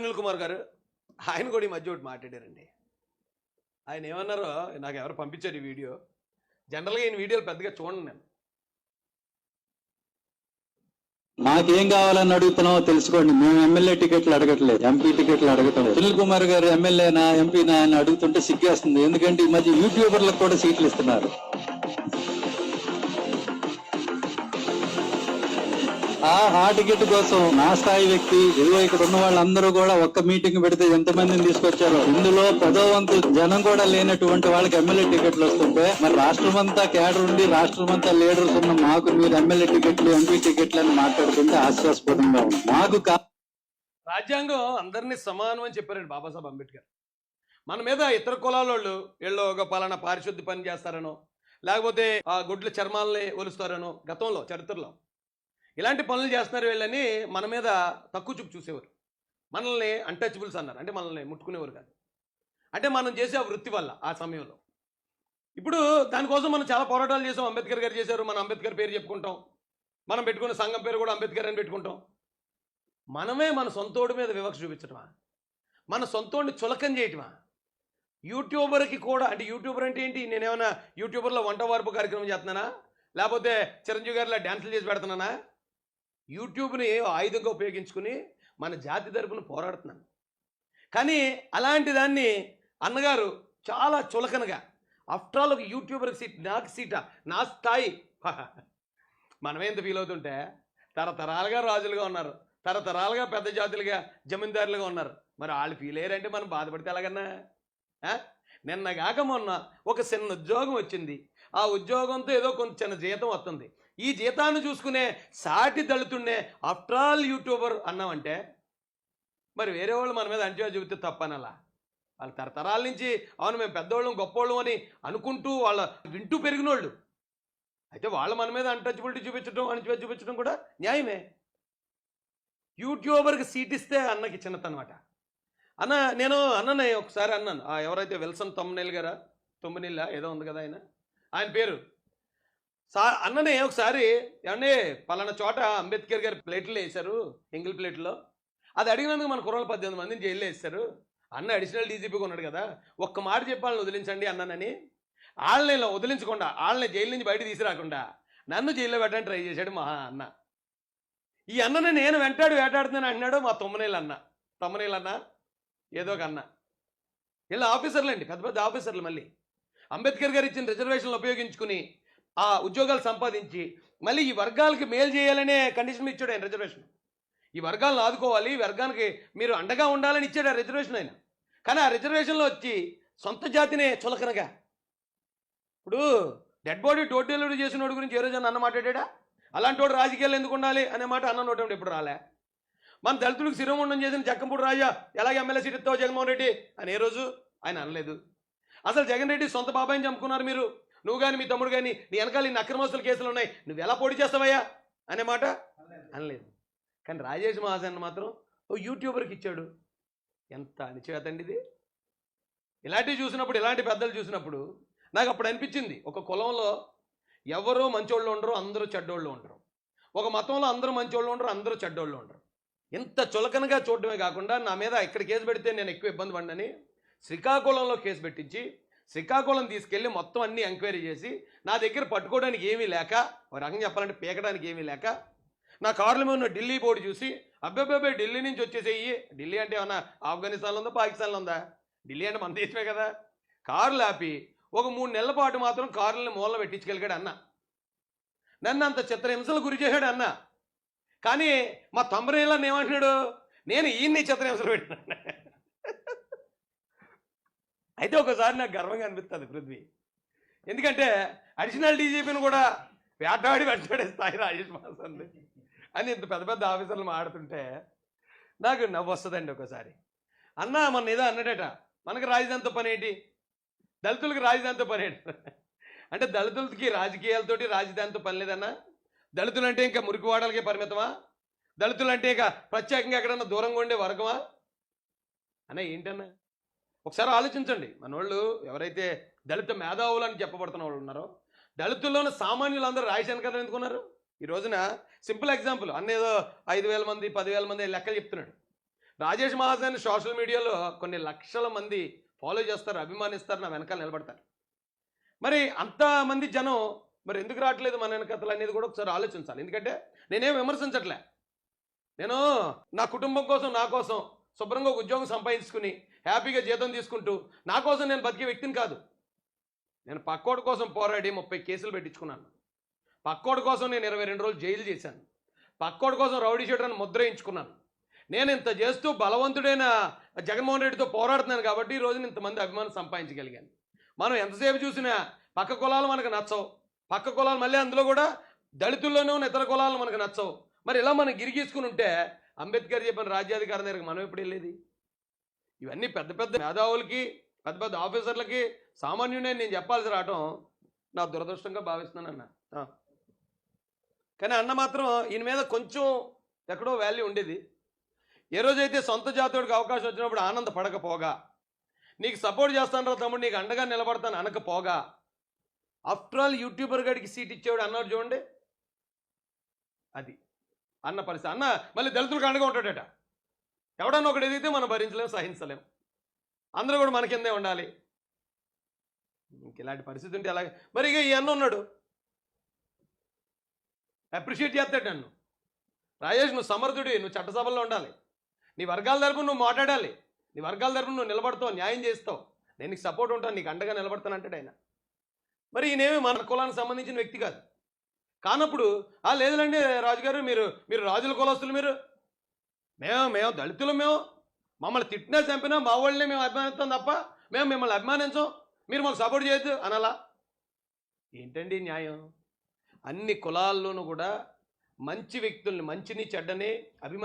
అనిల్ కుమార్ గారు ఆయన కూడా ఈ మధ్య ఒకటి మాట్లాడారండి. ఆయన ఏమన్నారో నాకు ఎవరు పంపించారు ఈ వీడియో. జనరల్గా ఈయన వీడియోలు పెద్దగా చూడండి నేను. మాకేం కావాలని అడుగుతున్నావో తెలుసుకోండి. మేము ఎమ్మెల్యే టికెట్లు అడగట్లేదు ఎంపీ టికెట్లు అడగట్లేదు. సునీల్ కుమార్ గారు ఎమ్మెల్యేనా ఎంపీనా అని అడుగుతుంటే సిగ్గేస్తుంది. ఎందుకంటే ఈ మధ్య యూట్యూబర్లకు కూడా సీట్లు ఇస్తున్నారు. ఆ హా టికెట్ కోసం నా స్థాయి వ్యక్తి ఇదిగో ఇక్కడ ఉన్న వాళ్ళందరూ కూడా ఒక్క మీటింగ్ పెడితే ఎంత మందిని తీసుకొచ్చారో. ఇందులో పదో వంతు జనం కూడా లేనటువంటి వాళ్ళకి ఎమ్మెల్యే టికెట్లు వస్తుంటే మరి రాష్ట్రం అంతా కేడర్ ఉండి రాష్ట్రం అంతా లీడర్స్ ఉన్న మాకు మీరు ఎమ్మెల్యే టికెట్లు ఎంపీ టికెట్లు అని మాట్లాడుతుంటే హాస్యాస్పదంగా ఉంది. మాకు రాజ్యాంగం అందరినీ సమానం అని చెప్పారండి బాబాసాహెబ్ అంబేద్కర్. మన మీద ఇతర కులాల వాళ్ళు వీళ్ళు ఒక పలానా పారిశుద్ధి పని చేస్తారనో లేకపోతే ఆ గుడ్ల చర్మాలని ఒలుస్తారనో గతంలో చరిత్రలో. ఇలాంటి పనులు చేస్తున్నారు వీళ్ళని మన మీద తక్కువ చూపు చూసేవారు. మనల్ని అన్టచబుల్స్ అన్నారు. అంటే మనల్ని ముట్టుకునేవారు కాదు. అంటే మనం చేసే ఆ వృత్తి వల్ల ఆ సమయంలో. ఇప్పుడు దానికోసం మనం చాలా పోరాటాలు చేసాం. అంబేద్కర్ గారు చేశారు. మన అంబేద్కర్ పేరు చెప్పుకుంటాం. మనం పెట్టుకున్న సంఘం పేరు కూడా అంబేద్కర్ అని పెట్టుకుంటాం. మనమే మన సొంతోడి మీద వివక్ష చూపించటమా? మన సొంతోడిని చులకం చేయటమా? యూట్యూబర్కి కూడా అంటే యూట్యూబర్ అంటే ఏంటి? నేనేమైనా యూట్యూబర్లో వంట వార్పు కార్యక్రమం చేస్తున్నానా? లేకపోతే చిరంజీవి గారిలా డ్యాన్సులు చేసి పెడుతున్నానా? యూట్యూబ్ని ఆయుధంగా ఉపయోగించుకుని మన జాతి తరపున పోరాడుతున్నాను. కానీ అలాంటి దాన్ని అన్నగారు చాలా చులకనగా ఆఫ్టర్ ఆల్ ఒక యూట్యూబర్ సీట్ నాకు సీటా? నా స్థాయి? మనమేంత ఫీల్ అవుతుంటే తరతరాలుగా రాజులుగా ఉన్నారు తరతరాలుగా పెద్ద జాతులుగా జమీందారులుగా ఉన్నారు. మరి వాళ్ళు ఫీల్ అయ్యారంటే మనం బాధపడితే ఎలాగన్నా? నిన్నగాక మొన్న ఒక చిన్న ఉద్యోగం వచ్చింది. ఆ ఉద్యోగంతో ఏదో కొంచెం చిన్న జీతం వస్తుంది. ఈ జీతాన్ని చూసుకునే సాటి దళితుండే ఆఫ్టర్ ఆల్ యూట్యూబర్ అన్నామంటే మరి వేరే వాళ్ళు మన మీద అంచనా చూపితే తప్పనలా. వాళ్ళ తరతరాల నుంచి అవును మేము పెద్దవాళ్ళం గొప్పవాళ్ళం అని అనుకుంటూ వాళ్ళ వింటూ పెరిగినోళ్ళు. అయితే వాళ్ళు మన మీద అన్టచబిలిటీ చూపించడం అణచివే చూపించడం కూడా న్యాయమే. యూట్యూబర్కి సీట్ ఇస్తే అన్నకి చిన్నతనమాట. అన్న నేను అన్ననే ఒకసారి అన్నాను. ఎవరైతే విల్సన్ తొమ్మనేల్ గారా? తొమ్మినీళ్ళ ఏదో ఉంది కదా ఆయన. ఆయన పేరు సా అన్ననే ఒకసారి ఏమండి పలానా చోట అంబేద్కర్ గారి ప్లేట్లు వేశారు ఎంగిల్ ప్లేట్లో. అది అడిగినందుకు మన కుర్రలు పద్దెనిమిది మందిని జైల్లో వేస్తారు. అన్న అడిషనల్ డీజీపీగా ఉన్నాడు కదా ఒక్క మాట చెప్పాలని వదిలించండి అన్నానని. వాళ్ళని వదిలించకుండా వాళ్ళని జైలు నుంచి బయట తీసుకురాకుండా నన్ను జైల్లో పెట్టడానికి ట్రై చేశాడు మా అన్న. ఈ అన్నని నేను వెంటాడు వేటాడుతున్నాను అంటున్నాడు మా తొమ్మనేలు అన్న. తొమ్మనేలు అన్న ఏదో ఒక అన్న. వీళ్ళ ఆఫీసర్లు అండి పెద్ద పెద్ద ఆఫీసర్లు మళ్ళీ. అంబేద్కర్ గారు ఇచ్చిన రిజర్వేషన్లు ఉపయోగించుకుని ఆ ఉద్యోగాలు సంపాదించి మళ్ళీ ఈ వర్గాలకి మేలు చేయాలనే కండిషన్ ఇచ్చాడు ఆయన రిజర్వేషన్ ఈ వర్గాలను ఆదుకోవాలి ఈ వర్గానికి మీరు అండగా ఉండాలని ఇచ్చాడు ఆ రిజర్వేషన్ ఆయన. కానీ ఆ రిజర్వేషన్లో వచ్చి సొంత జాతినే చులకనగా. ఇప్పుడు డెడ్ బాడీ డోర్ డెలివరీ చేసిన వాడి గురించి ఏ రోజు అన్న మాట్లాడా అలాంటి వాడు రాజకీయాలు ఎందుకు ఉండాలి అనే మాట అన్న నోటం ఎప్పుడు రాలే? మన దళితులకు శిరోముండం చేసిన జక్కంపూడి రాజా ఎలాగ ఎమ్మెల్యే సీట్ ఇస్తావు జగన్మోహన్ రెడ్డి అని ఏ రోజు ఆయన అనలేదు. అసలు జగన్ రెడ్డి సొంత బాబాయిని చంపుకున్నారు మీరు? నువ్వు కానీ మీ తమ్ముడు కానీ నీ వెనకాల ఇన్ని అక్రమస్తుల కేసులు ఉన్నాయి నువ్వు ఎలా పోటీ చేస్తావయ్యా? అనే మాట అనలేదు. కానీ రాజేష్ మహాజన్ మాత్రం ఓ యూట్యూబర్కి ఇచ్చాడు. ఎంత అణిచేతండి అండి ఇది. ఇలాంటివి చూసినప్పుడు ఇలాంటి పెద్దలు చూసినప్పుడు నాకు అప్పుడు అనిపించింది. ఒక కులంలో ఎవరో మంచోళ్ళు ఉండరు అందరూ చెడ్డోళ్ళు ఉండరు. ఒక మతంలో అందరూ మంచోళ్ళు ఉండరు అందరూ చెడ్డోళ్ళు ఉండరు. ఇంత చులకనగా చూడడమే కాకుండా నా మీద ఇక్కడ కేసు పెడితే నేను ఎక్కువ ఇబ్బంది పడినని శ్రీకాకుళంలో కేసు పెట్టించి శ్రీకాకుళం తీసుకెళ్ళి మొత్తం అన్ని ఎంక్వైరీ చేసి నా దగ్గర పట్టుకోవడానికి ఏమీ లేక ఒక రకంగా చెప్పాలంటే పీకడానికి ఏమీ లేక నా కార్ల మీద ఉన్న ఢిల్లీ బోర్డు చూసి అబ్బాయి ఢిల్లీ నుంచి వచ్చేసేయి. ఢిల్లీ అంటే ఏమన్నా ఆఫ్ఘనిస్తాన్లో ఉందా పాకిస్తాన్లో ఉందా? ఢిల్లీ అంటే మన దేశమే కదా. కార్లు ఆపి ఒక మూడు నెలల పాటు మాత్రం కార్లని మూల పెట్టించగలిగాడు అన్న. నన్ను అంత చిత్రహింసలు గురి చేశాడు అన్న. కానీ మా తమ్ముడేళ్ళని ఏమంటున్నాడు నేను ఈయన్ని చిత్రహింసలు పెట్టినా అయితే ఒకసారి నాకు గర్వంగా అనిపిస్తుంది పృథ్వీ. ఎందుకంటే అడిషనల్ డీజీపీని కూడా వేటాడి వెంటాడే స్థాయి రాజేష్ మాసంది అని ఇంత పెద్ద పెద్ద ఆఫీసర్లు మాడుతుంటే నాకు నవ్వు వస్తుందండి ఒకసారి. అన్న మన ఏదో అన్నాడట మనకి రాజధానితో పని ఏంటి? దళితులకి రాజధానితో పని ఏంటి? అంటే దళితులకి రాజకీయాలతోటి రాజధానితో పని లేదన్నా? దళితులు అంటే ఇంకా మురికివాడలకే పరిమితమా? దళితులు అంటే ఇంకా ప్రత్యేకంగా ఎక్కడన్నా దూరంగా ఉండే వర్గమా? అన్న ఏంటన్నా? ఒకసారి ఆలోచించండి. మన వాళ్ళు ఎవరైతే దళిత మేధావులు అని చెప్పబడుతున్న వాళ్ళు ఉన్నారో దళితుల్లోని సామాన్యులందరూ రాయశాను కదా ఎందుకున్నారు? ఈ రోజున సింపుల్ ఎగ్జాంపుల్ అన్నేదో ఐదు వేల మంది పదివేల మంది లెక్కలు చెప్తున్నాడు. రాజేష్ మహాజన్ సోషల్ మీడియాలో కొన్ని లక్షల మంది ఫాలో చేస్తారు అభిమానిస్తారు నా వెనకాల నిలబడతారు. మరి అంతమంది జనం మరి ఎందుకు రావట్లేదు మన వెనకతలు అనేది కూడా ఒకసారి ఆలోచించాలి. ఎందుకంటే నేనేం విమర్శించట్లే. నేను నా కుటుంబం కోసం నా కోసం శుభ్రంగా ఒక ఉద్యోగం సంపాదించుకుని హ్యాపీగా జీతం తీసుకుంటూ నా కోసం నేను బతికే వ్యక్తిని కాదు. నేను పక్కోడి కోసం పోరాడి ముప్పై కేసులు పెట్టించుకున్నాను. పక్కోడి కోసం నేను ఇరవై రెండు రోజులు జైలు చేశాను. పక్కోడి కోసం రౌడీ షీటర్ని ముద్రయించుకున్నాను. నేను ఇంత చేస్తూ బలవంతుడైన జగన్మోహన్ రెడ్డితో పోరాడుతున్నాను కాబట్టి ఈ రోజున ఇంతమంది అభిమానం సంపాదించగలిగాను. మనం ఎంతసేపు చూసినా పక్క కులాలు మనకు నచ్చవు. పక్క కులాలు మళ్ళీ అందులో కూడా దళితుల్లోనే ఉన్న ఇతర కులాలు మనకు నచ్చవు. మరి ఇలా మనం గిరిగీసుకుని ఉంటే అంబేద్కర్ చెప్పిన రాజ్యాధికారం దగ్గరకు మనం ఎప్పుడు వెళ్ళేది? ఇవన్నీ పెద్ద పెద్ద మేధావులకి పెద్ద పెద్ద ఆఫీసర్లకి సామాన్యునే నేను చెప్పాల్సి రావటం నా దురదృష్టంగా భావిస్తున్నాను అన్న. కానీ అన్న మాత్రం ఈయన మీద కొంచెం ఎక్కడో వాల్యూ ఉండేది. ఏ రోజైతే సొంత జాతీయుడికి అవకాశం వచ్చినప్పుడు ఆనందపడకపోగా నీకు సపోర్ట్ చేస్తాను రా తమ్ముడు నీకు అండగా నిలబడతాను అనకపోగా ఆఫ్టర్ ఆల్ యూట్యూబర్ గడికి సీట్ ఇచ్చేవాడు అన్నాడు చూడండి. అది. అన్న పరిస్థితి. అన్న మళ్ళీ దళితులకు అండగా ఉంటాడట. ఎవడన్నా ఒకటి ఎదిగితే మనం భరించలేము సహించలేము అందరూ కూడా మన కిందే ఉండాలి. ఇంక ఇలాంటి పరిస్థితి ఉంటే అలాగే మరి ఇక ఈ అన్న ఉన్నాడు. అప్రిషియేట్ చేస్తాడు నన్ను. రాజేష్ నువ్వు సమర్థుడి నువ్వు చట్టసభల్లో ఉండాలి. నీ వర్గాల తరపున నువ్వు మాట్లాడాలి. నీ వర్గాల తరపున నువ్వు నిలబడతావు న్యాయం చేస్తావు. నేను నీకు సపోర్ట్ ఉంటాను నీకు అండగా నిలబడతాను అంటాడు ఆయన. మరి ఈయనేమి మన కులానికి సంబంధించిన వ్యక్తి కాదు. కానప్పుడు ఆ లేదులండి రాజుగారు మీరు మీరు రాజుల కులస్తులు మీరు. మేము మేము దళితులు మేము. మమ్మల్ని తిట్టినా చంపినా మా వాళ్ళని మేము అభిమానిస్తాం తప్ప మేము మిమ్మల్ని అభిమానించం. మీరు మాకు సపోర్ట్ చేయొద్దు అనలా. ఏంటండి న్యాయం? అన్ని కులాల్లోనూ కూడా మంచి వ్యక్తుల్ని మంచిని చెడ్డని అభిమాని